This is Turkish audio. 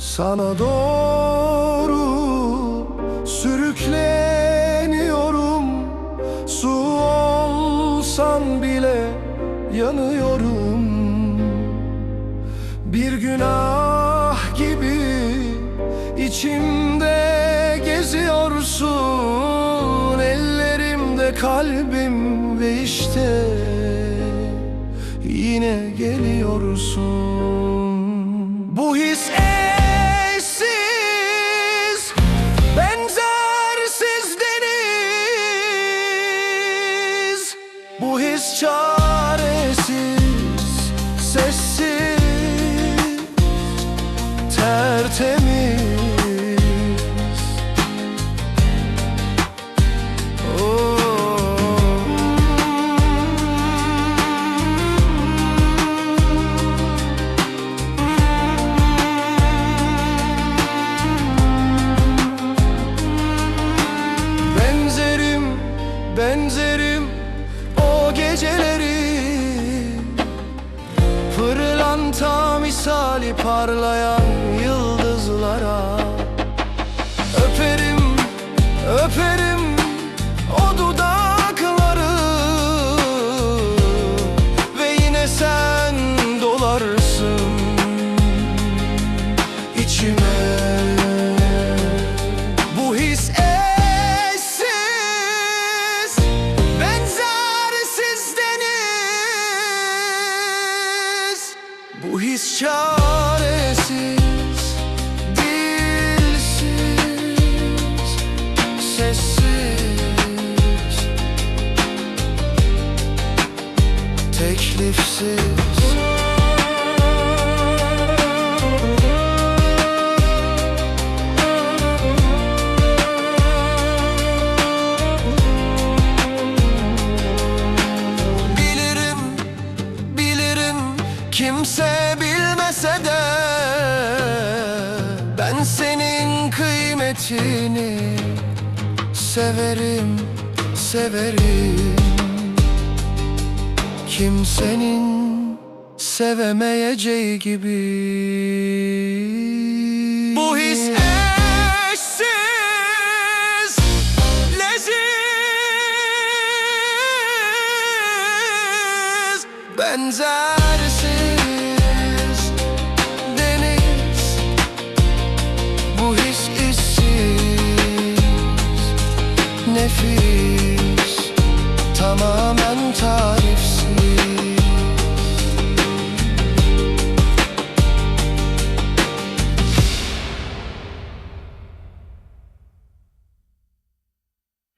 Sana doğru sürükleniyorum. Su olsan bile yanıyorum. Bir günah gibi içimde geziyorsun. Ellerimde kalbim ve işte yine geliyorsun Bu his çaresiz, sessiz, tertemiz geceleri Pırlanta misali parlayan His çaresiz, dilsiz, sessiz. Teklifsiz. Bilirim, bilirim bilmese de Ben senin kıymetini severim, severim. Kimsenin sevemeyeceği gibi. Bu his eşsiz, leziz Benzer